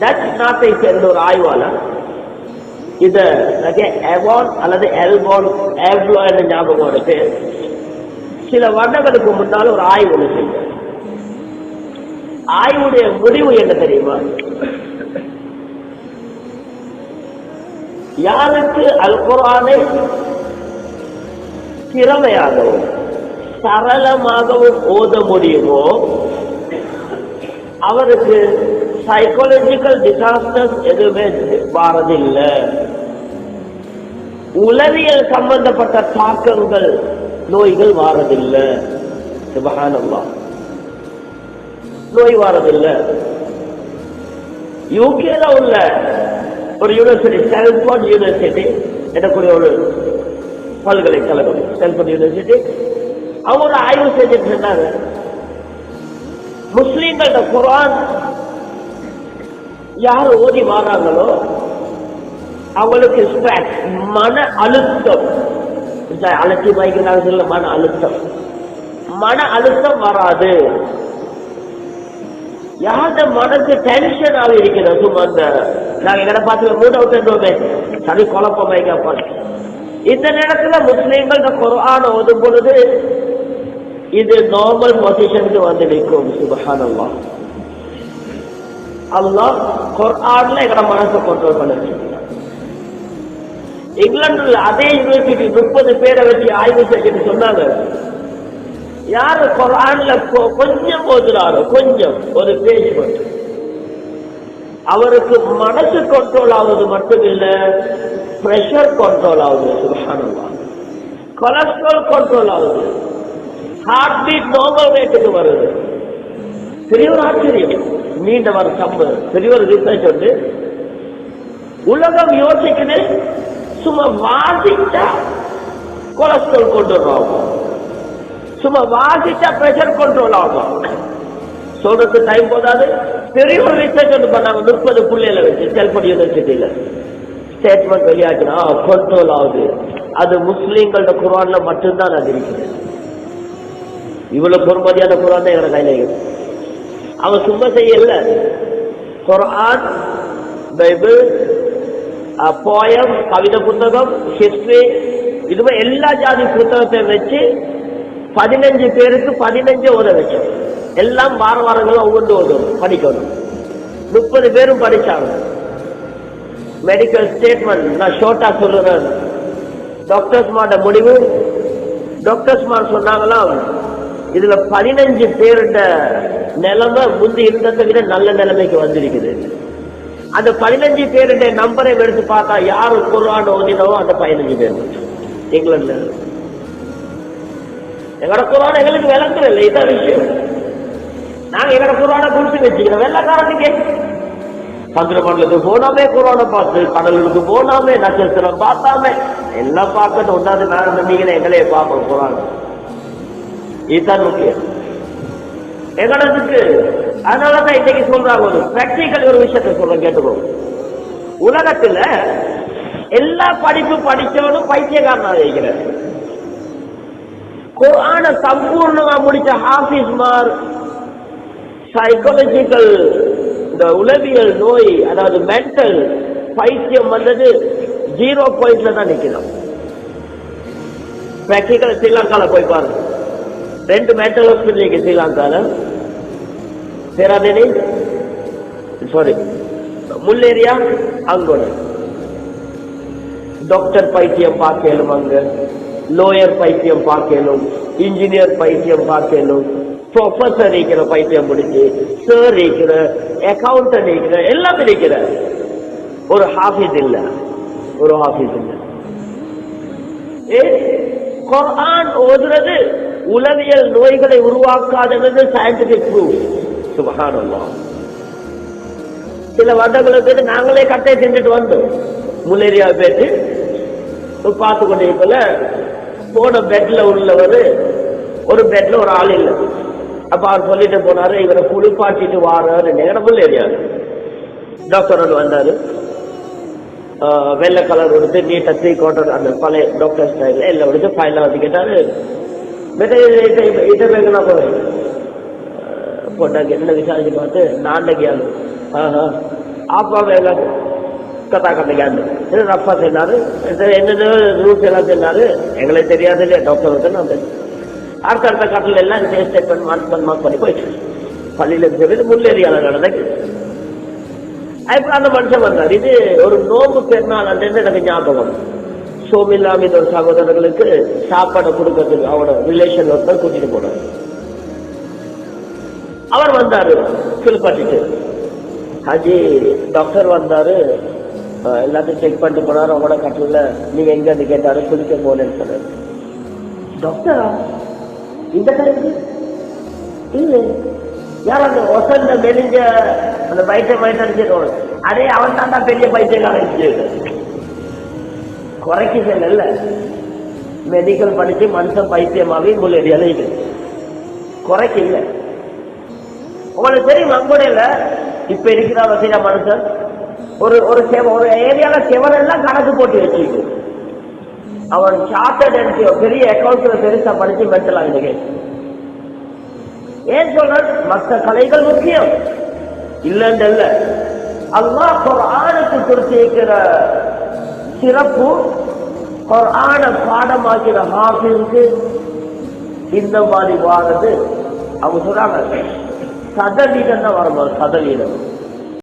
Touch நாட்டை சேர்ந்த ஒரு ஆய்வாளர் இத எவான் அல்லது எல்பான் எவ்லோ என்ற ஞாபகம் இருக்கு சில வருடங்களுக்கு முன்னால் ஒரு ஆய்வு ஒன்று செஞ்சார் ஆய்வுடைய முடிவு என்ன தெரியுமா? யாருக்கு அல் குரானை திறமையாகவும் சரளமாகவும் ஓத முடியுமோ அவருக்கு சைக்காலஜிக்கல் டிசாஸ்டர்ஸ் எதுவுமே வாரதில்லை. உளவியல் சம்பந்தப்பட்ட தாக்கங்கள் நோய்கள் வாரதில்லை. சுபஹானல்லாஹ். நோய் வாரதில்லை. யூகேல உள்ள ஒரு யூனிவர்சிட்டி ஸ்டான்ஃபோர்ட் யூனிவர்சிட்டி எனக்குரிய ஒரு பல்கலைக்கழகம் ஸ்டான்ஃபோர்ட் யூனிவர்சிட்டி அவங்க ஆய்வு செஞ்சுட்டு இருந்தாங்க முஸ்லீம்களோட குரான் யார் ஓதி மாறாங்களோ அவங்களுக்கு stress, மன அழுத்தம். அலட்சி பாய்க்கிறாங்க சொல்ல மன அழுத்தம். மன அழுத்தம் வராது. யார்த மனசு டென்ஷன் ஆகி இருக்கிறது? சும்மா அந்த நாங்க எங்கட பார்த்து மூட் அவுட் என்றோமே சரி கேட்பாங்க இந்த நேரத்துல முஸ்லீம்கள் இந்த குரான் ஓதும் பொழுது இது நார்மல் பொசிஷனுக்கு வந்து நிற்கும். சுபஹானல்லா அல்லாஹ் குர்ஆன்ல எங்கட மனசை கண்ட்ரோல் பண்ண இங்கிலாந்துல அதே யூனிவர்சிட்டி முப்பது பேரை வச்சு ஆய்வு செய்யன்னு சொன்னாங்க. யாரு குரான்ல கொஞ்சம் ஓதுறாரோ கொஞ்சம் ஒரு பேஜ் மட்டும். அவருக்கு மனசு கண்ட்ரோல் ஆகுது மட்டும் இல்ல பிரஷர் கண்ட்ரோல் ஆகுது சுபானுவா கொலஸ்ட்ரால் கண்ட்ரோல் ஆகுது. ஹார்ட் பீட் நார்மல் ரேட்டுக்கு வருது. பெரிய ஒரு ஆச்சரியம்? நீண்ட சம்பு சம்பவம் பெரிய ஒரு ரிசர்ச் வந்து உலகம் யோசிக்குது. சும்மா வாசிச்சா கொலஸ்ட்ரால் கண்ட்ரோல் ஆகும். சும்மா வாசிச்சா பிரஷர் கண்ட்ரோல் ஆகும். சொல்றதுக்கு டைம் போதாது. பெரிய ஒரு ரிசர்ச் ஒன்று பண்ணாங்க முப்பது புள்ளையில வச்சு செல்போன் யூனிவர்சிட்டியில ஸ்டேட்மெண்ட் வெளியாச்சுனா கண்ட்ரோல் ஆகுது. அது முஸ்லீம்களோட குரான்ல மட்டும்தான் அது இருக்குது. இவ்வளவு பொறுமதியான குரான் தான் எங்க கையில இருக்கு அவன் சும்மா செய்யல. குரான் பைபிள் போயம் கவிதை புத்தகம் ஹிஸ்டரி இதுவே எல்லா ஜாதி புத்தகத்தையும் வச்சு பதினஞ்சு பேருக்கு பதினஞ்சு ஓத வச்சோம். எல்லாம் வார வாரங்களும் ஒவ்வொன்று ஓதும் படிக்கணும். முப்பது பேரும் படிச்சாங்க. மெடிக்கல் ஸ்டேட்மெண்ட் நான் ஷோர்ட்டா சொல்லுறேன் டாக்டர்ஸ் மாட முடிவு. டாக்டர்ஸ் மார் சொன்னாங்களாம். இதுல பதினஞ்சு பேருட நிலைமை முந்தி இருந்ததை விட நல்ல நிலைமைக்கு வந்திருக்குது. அந்த பதினஞ்சு பேருடைய நம்பரை எடுத்து பார்த்தா யாரு குரான் ஓதினவோ அந்த பதினஞ்சு பேர். இங்கிலாந்துல. எங்களோட குரான் எங்களுக்கு விளக்குற இல்லை இதான் விஷயம். நாங்க எங்களோட குரானை குறிச்சு வச்சுக்கிறோம். வெள்ளக்காரனுக்கு சந்திரமண்டலத்துக்கு போனாமே குரானை பார்த்து கடலுக்கு போனாமே நட்சத்திரம் பார்த்தாமே எல்லாம் பார்க்கட்டும். ஒன்றாவது நான் நம்பிக்கிறேன் எங்களே பார்ப்போம் குரான் இதுதான் முக்கியம். எங்களதுக்கு அதனாலதான் இன்னைக்கு சொல்றாங்க ஒரு பிராக்டிக்கல் ஒரு விஷயத்த சொல்றேன் கேட்டுக்கோ. உலகத்துல எல்லா படிப்பு படிச்சவனும் பைத்தியக்காரனா இருக்கிறார். குரான சம்பூர்ணமா முடிச்ச ஹாஃபிஸ்மார் சைக்காலஜிக்கல் இந்த உளவியல் நோய் அதாவது மென்டல் பைத்தியம் வந்தது ஜீரோ பாயிண்ட்ல தான் நிக்கணும் பிராக்டிக்கல் ஸ்ரீலங்கால போய் பாருங்க. ரெண்டு மென்டல் ஹாஸ்பிட்டல் இருக்கு ஸ்ரீலங்கால. சேராதேனி? சாரி முல்லேரியா அங்கோட டாக்டர் பைத்தியம் பார்க்கலும் அங்க. லோயர் பைத்தியம் பார்க்கலும். இன்ஜினியர் பைத்தியம் பார்க்கலும். ப்ரொஃபஸர் இருக்கிற பைத்தியம் முடிச்சு சார் இருக்கிற அக்கௌண்டன்ட் இருக்கிற எல்லாம் இருக்கிற. ஒரு ஹாஃபிஸ் இல்ல. ஒரு ஹாஃபிஸ் இல்ல. ஏ ஓதுறது உளவியல் நோய்களை உருவாக்காதது சயின்டிபிக் ப்ரூஃப் சுபஹானல்லாஹ் சில வருடங்களுக்கு நாங்களே கட்டை செஞ்சுட்டு வந்தோம் முலேரியா பேட்டு பார்த்து கொண்டிருக்கல போன பெட்ல உள்ளவர் ஒரு பெட்ல ஒரு ஆள் இல்லை. அப்ப அவர் சொல்லிட்டு போனாரு இவரை குளிப்பாட்டிட்டு வாராரு நேர முல்லேரியா டாக்டர் ஒன்று வந்தாரு. ஆஹ் வெள்ளை கலர் கொடுத்து நீட்டை த்ரீ குவார்டர் அந்த பழைய டாக்டர் ஸ்டைல எல்லாம் கொடுத்து ஃபைனலாக வந்து கேட்டாரு மெட்ட இதை போவேன் போட்டாங்க. என்ன விசாரிச்சு பார்த்து நாண்டகியாலும் ஆப்பாவை எல்லாம் கதா கதைக்காண்டு இது ரப்பா சொன்னாரு? என்னென்ன ரூல்ஸ் எல்லாம் சொன்னாரு. எங்களுக்கு தெரியாது இல்லையா டாக்டர் வந்து நான் தெரியும். அடுத்தடுத்த கட்டில் எல்லாம் டேஸ்ட் பண்ணி மார்க் மார்க் பண்ணி போயிட்டு பள்ளியில சொல்லி முன்னேறியாளர் நடந்தது. அப்புறம் அந்த மனுஷன் வந்தார். இது ஒரு நோம்பு பெருநாள் அன்று எனக்கு ஞாபகம் சோமில்லாம ஒரு சகோதரர்களுக்கு சாப்பாடு கொடுக்கறதுக்கு அவனோட ரிலேஷன் ஒருத்தர் கூட்டிட்டு போனார். அவர் வந்தாரு குளிப்பாட்டிட்டு ஹாஜி டாக்டர் வந்தாரு. எல்லாத்தையும் செக் பண்ணிட்டு போனாரு அவங்களோட கட்டில. நீங்க எங்க இருந்து கேட்டாரு குளிக்க போனேன்னு சொன்னாரு. டாக்டரா இந்த கடைக்கு? இல்லை. யார் அந்த ஒசந்த மெலிஞ்ச அந்த பைத்தியம் பைத்தியம் அதே அவன் தான் பெரிய பைத்தியக்காரன் குறைக்கு செல்ல மெடிக்கல் படிச்சு மனுஷன் பைத்தியமாவே உங்களுடைய இலையுது இது குறைக்கு உங்களுக்கு தெரியும் அங்கோடையில இப்ப இருக்கிற வசதியா மனுஷன் ஒரு ஒரு செவ ஒரு ஏரியால செவனெல்லாம் கணக்கு போட்டு வச்சுக்கு அவன் சார்ட்டர்ட் என்ட்ரி பெரிய அக்கௌண்ட்ல பெருசா படிச்சு மென்டலா இன்னைக்கு ஏன் சொல்ற மற்ற கலைகள் முக்கியம். இல்லைன்னு இல்ல. அல்லாஹ் குர்ஆனுக்கு கொடுத்திருக்கிற சிறப்பு குரான பாடமாக்கிற ஹாஃபிற்கு இந்த மாதிரி வாரது. அவங்க சொல்றாங்க சதவீதம் தான் வரணும் சதவீதம்.